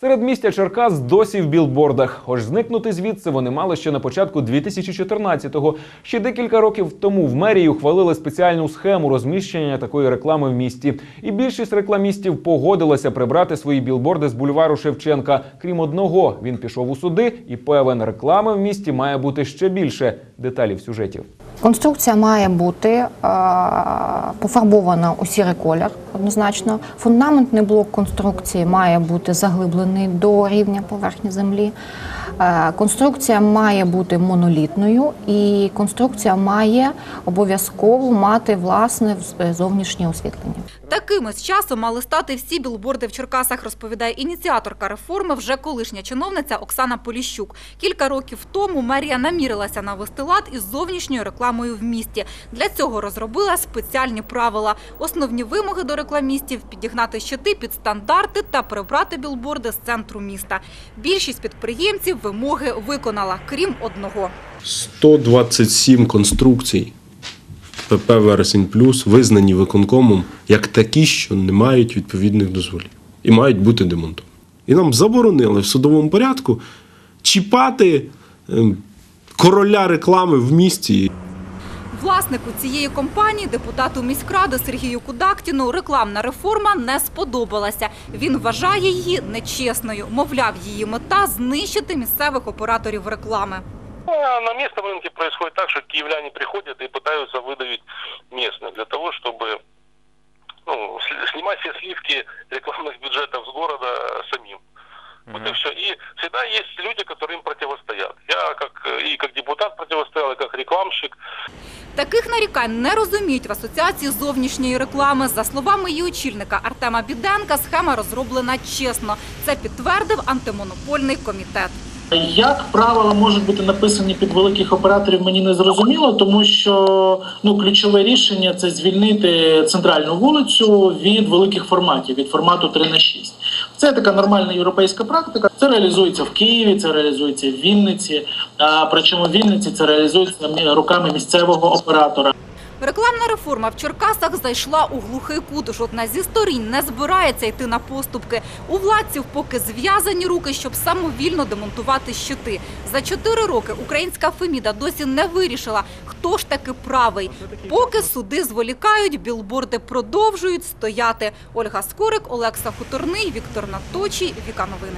Серед містя Черкас досі в білбордах. Хоч зникнути звідси вони мали ще на початку 2014-го. Ще декілька років тому в мерії ухвалили спеціальну схему розміщення такої реклами в місті. І більшість рекламістів погодилася прибрати свої білборди з бульвару Шевченка. Крім одного, він пішов у суди і певен, реклами в місті має бути ще більше. Деталі в сюжеті. Конструкція має бути е, пофарбована у сірий колір однозначно. Фундаментний блок конструкції має бути заглиблений до рівня поверхні землі. Е, конструкція має бути монолітною, і конструкція має обов'язково мати власне вз- зовнішнє освітлення. Такими з часом мали стати всі білборди в Черкасах, розповідає ініціаторка реформи, вже колишня чиновниця Оксана Поліщук. Кілька років тому мерія намірилася навести лад із зовнішньою рекламою в місті. Для цього розробила спеціальні правила. Основні вимоги до рекламістів – підігнати щити під стандарти та прибрати білборди з центру міста. Більшість підприємців вимоги виконала, крім одного. 127 конструкцій ПП Вересень Плюс визнані виконкомом як такі, що не мають відповідних дозволів і мають бути демонтовані. І нам заборонили в судовому порядку чіпати ем, короля реклами в місті. Власнику цієї компанії, депутату міськради Сергію Кудактіну, рекламна реформа не сподобалася. Він вважає її нечесною. Мовляв, її мета – знищити місцевих операторів реклами. А на местном рынке происходит так, что киевляне приходят и пытаются выдавить местных для того, чтобы ну, сли- снимать все сливки рекламных бюджетов с города самим. Вот и все. И всегда есть люди, которые им противостоят. Я как э, и как депутат противостоял, и как рекламщик. Таких нарікань не розуміють в Асоціації зовнішньої реклами. За словами її очільника Артема Біденка, схема розроблена чесно. Це підтвердив антимонопольний комітет. Як правила можуть бути написані під великих операторів, мені не зрозуміло, тому що ну ключове рішення це звільнити центральну вулицю від великих форматів, від формату 3 на 6. Це така нормальна європейська практика. Це реалізується в Києві, це реалізується в Вінниці. А причому в Вінниці це реалізується руками місцевого оператора. Рекламна реформа в Черкасах зайшла у глухий кут. Жодна зі сторін не збирається йти на поступки. У владців поки зв'язані руки, щоб самовільно демонтувати щити. За чотири роки українська Феміда досі не вирішила, хто ж таки правий. Поки суди зволікають, білборди продовжують стояти. Ольга Скорик, Олекса Хуторний, Віктор Наточій, Віка Новини.